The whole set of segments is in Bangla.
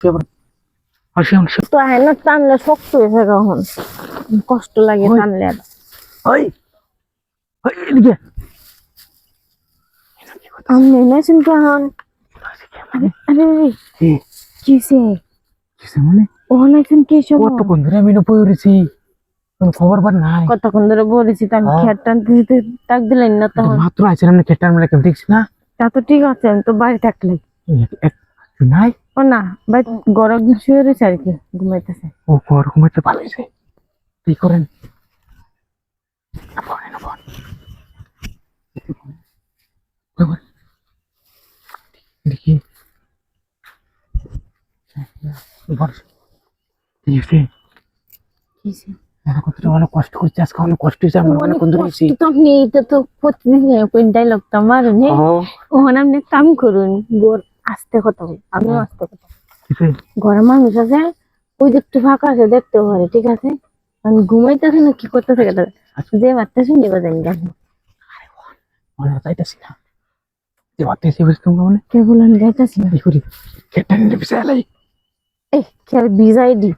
তো আয়না টানলে শক্ত হয়েছে কখন? কষ্ট লাগে টানলে ওই। ওই এদিকে। আমি এনেছেন কেমন আরে আরে কিসে কিসে মানে? ও নাইছেন কি সময় কতক্ষণ ধরে আমি পড়ে রয়েছি খবর বার নাই। কতক্ষণ ধরে বলেছি তো আমি হ্যাঁ। খেয়ার টানতে তাক দিলেন না তো তখন। মাত্র আছেন আপনি খেটার মেলা কেমন দেখছি না? তা তো ঠিক আছে আমি তো বাড়ি থাকলে নাই? ও না বাড়ি গরম শুয়ে রয়েছে আর কি ঘুমাইতেছে। ও ঘর ঘুমাইতে পালাইছে কি করেন? দেখি। অনেক কষ্ট করছে আজকে অনেক কষ্ট হয়েছে আমার অনেক তো আপনি এটা তো প্রতিদিন ওই ডাইলগটা মারেন হ্যাঁ? আপনি কাম করুন গোর আস্তে কথা বল আমিও হ্যাঁ। আস্তে কথা কিসে ঘরে মানুষ আছে ওই দেখতে ফাঁকা আছে দেখতে পারে ঠিক আছে? আমি ঘুমাইতেছে না কি করতেছে কেটে আচ্ছা। যে মনে না। যে মনে কে যাইতেছি না। করি নিলে এই কে বিজাই দি।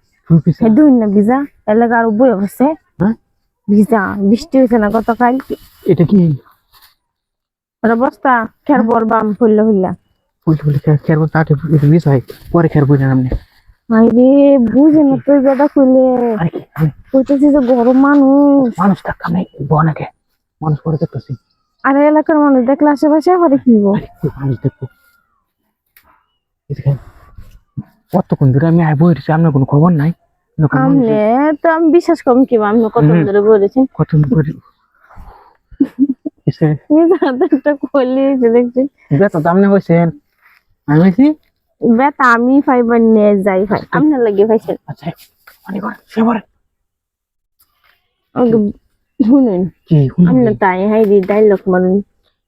দুই না বিজা এলাকা আর বই অবশ্যই হ্যাঁ? ভিজা বৃষ্টি হয়েছে না গতকাল এটা কি? বস্তা খের বরবাম ফুললে ফুললা ফুল ফুল খেয়ার বলতে আগে এটা হয় পরে খেয়ার বই না আরে বুঝে না তুই কথা খুলে আরে কি আমি কইতেছি যে গরম মানুষ। মানুষ থাকতাম নাই বনাকে মানুষ পরে দেখতেছি। আর এলাকার মানুষ দেখলে আশেপাশে করে কি গো আরে কি মানুষ দেখব। কতক্ষণ ধরে আমি আয় আপনার কোনো খবর নাই। তো আমি বিশ্বাস করুন কি আমি কত হুম। ধরে বলেছি? কত একটা করলি দেখছি। বেতন তো আপনি হয়েছেন আমি বেতা আমি ফাইবার নিয়ে যাই ভাই। আপনার লাগে পাইছেন আচ্ছা অনেক শুনুন। কি তাই হাই দি ডাইলগ মারুন।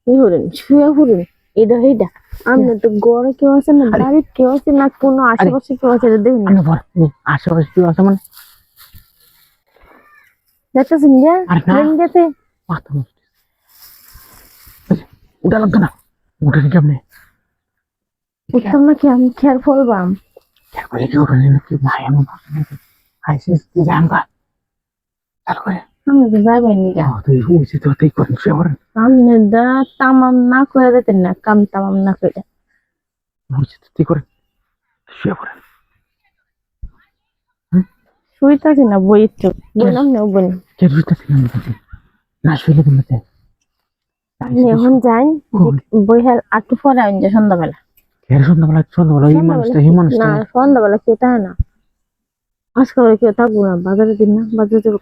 কি হলেন শুয়ে ফুরুন এটা আপনার তো গড়ে কেউ আছে না বাড়ির কেউ আছে না কোনো আশেপাশে কেউ আছে দেখুন। আশেপাশে কি আছে মানে? দেখতেছেন যে। গেছে। মাথা উঠা লাগতো না। উঠে দিকে আপনি উঠতাম না কি আমি খেয়ার ফলবাম খেয়াল করে কি নিল ভাই আমি আইসিস কি জানবা? চাল আমি তো যাইবেন নি ও তুই উঠছি তো তুই করেন দা তামাম না করে দিতেন না কাম তামাম না করে উঠছি তো তুই করেন শুইতাছি না বই একটু। বললাম না কে এখন যাই বই হেল আটু পরে আইন সন্ধ্যাবেলা। এর সন্ধ্যাবেলা সন্ধ্যাবেলা এই মানুষটা এই মানুষটা না সন্ধ্যাবেলা কেউ থাকে না। আজকে কেউ থাকব না বাজারে দিন না বাজারে যাব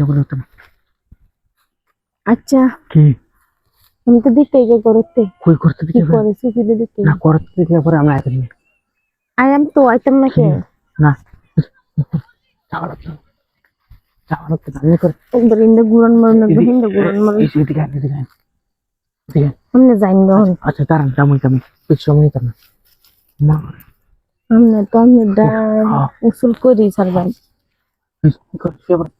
করে উঠতাম। আচ্ছা কি? আমি তো দেখতে গিয়ে করতে। কই করতে দিকে করে? সুবিধে দেখতে। না করতে দিকে পরে আমরা এখন আই এম তো আইতাম না কে? না। করে। একবার ইন্দে গুড়ন মারুন একবার গুড়ন মারুন। এই এদিকে আয়, এদিকে আয়। আপনি যাইন গহন আচ্ছা দাঁড়ান কেমন কেমন পিছু সময় নিতাম না মা আপনি তো আমনে দা। উসুল করি সারবাই কি পড়, শুয়ে পড়।